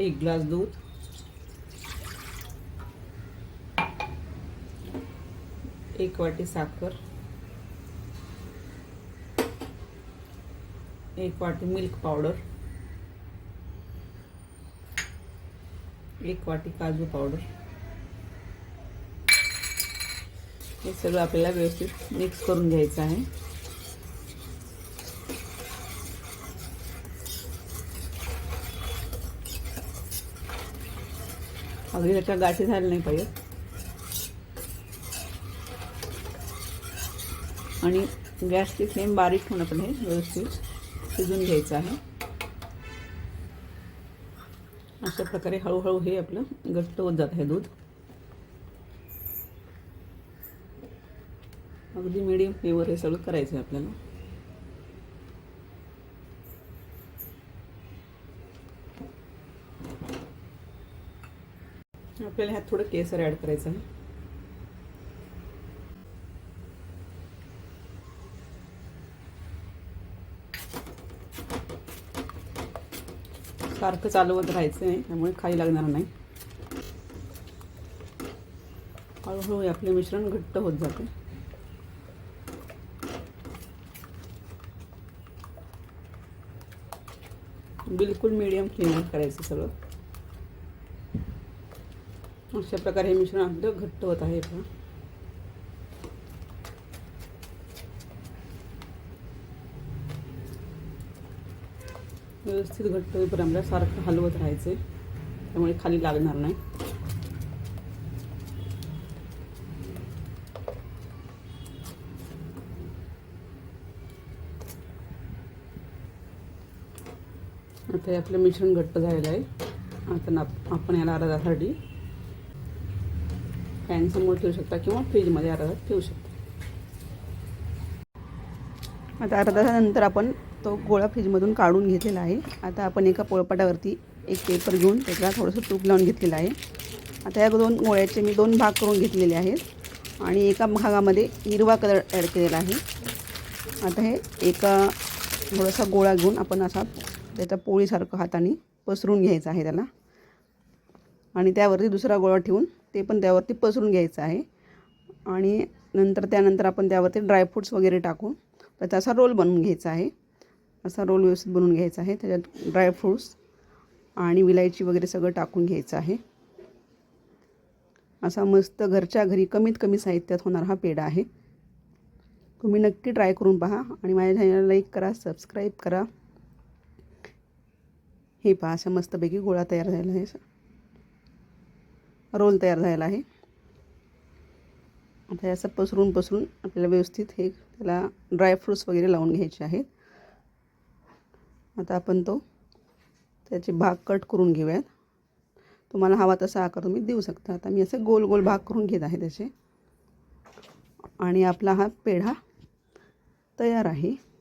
एक ग्लास दूध. एक वाटी साखर. एक वाटी मिल्क पावडर एक वाटी काजू पावडर हे सगळं आपल्याला व्यवस्थित मिक्स करून घ्यायचं आहे. अगदी त्याच्या गाठी झाल्या नाही पाहिजे. आणि गॅसची फ्लेम बारीक ठेवून आपण हे व्यवस्थित शिजून घ्यायचं आहे. अशा प्रकारे हळूहळू हे आपलं घट्ट होत जात आहे दूध. अगदी मिडियम फ्लेवर हे सगळं करायचं आहे आपल्याला. आपल्याला ह्यात थोडं केसर ॲड करायचं आहे. सारखं चालवत राहायचं आहे त्यामुळे खाली लागणार नाही. हळूहळू आपले मिश्रण घट्ट होत जाते. बिलकुल मीडियम फ्लेमवर करायचं सगळं. अशा प्रकारे हे मिश्रण आपलं घट्ट होत आहे पण व्यवस्थित घट्ट होईपर्यंत आपल्याला सारखं हलवत राहायचं आहे त्यामुळे खाली लागणार नाही. आता हे आपलं मिश्रण घट्ट झालेलं आहे. आता ना आपण याला अर्धासाठी फॅनसमोर ठेवू शकता किंवा फ्रीजमध्ये अर्धा तास ठेवू शकता. आता अर्धा तासानंतर आपण तो गोळा फ्रीजमधून काढून घेतलेला आहे. आता आपण एका पोळपाटावरती एक पेपर घेऊन त्याला थोडंसं तूप लावून घेतलेलं आहे. आता या दोन गोळ्याचे मी दोन भाग करून घेतलेले आहेत. आणि एका भागामध्ये हिरवा कलर ॲड केलेला आहे. आता हे एका थोडासा गोळा घेऊन आपण असा त्याच्या पोळीसारखं हाताने पसरून घ्यायचा आहे त्याला. आणि त्यावरती दुसरा गोळा ठेवून ते पण त्यावरती पसरून घ्यायचं आहे. आणि नंतर त्यानंतर आपण त्यावरती ड्रायफ्रूट्स वगैरे टाकून त्याचा असा रोल बनवून घ्यायचा आहे. असा रोल व्यवस्थित बनवून घ्यायचा आहे. त्याच्यात ड्रायफ्रूट्स आणि विलायची वगैरे सगळं टाकून घ्यायचं आहे. असा मस्त घरच्या घरी कमीत कमी साहित्यात होणारा हा पेढा आहे. तुम्ही नक्की ट्राय करून पहा आणि माझ्या चॅनलला लाईक करा सबस्क्राईब करा. हे पहा अशा मस्तपैकी गोळा तयार झालेला आहे. रोल तयार झालेला आहे. आता हे असं पसरून पसरून आपल्याला व्यवस्थित हे त्याला ड्रायफ्रूट्स वगैरे लावून घ्यायचे आहेत. आता आपण तो त्याचे भाग कट करून घेऊयात. तुम्हाला हवा तसा आकार तुम्ही देऊ शकता. आता मी असे गोल गोल भाग करून घेत आहे त्याचे. आणि आपला हा पेढा तयार आहे.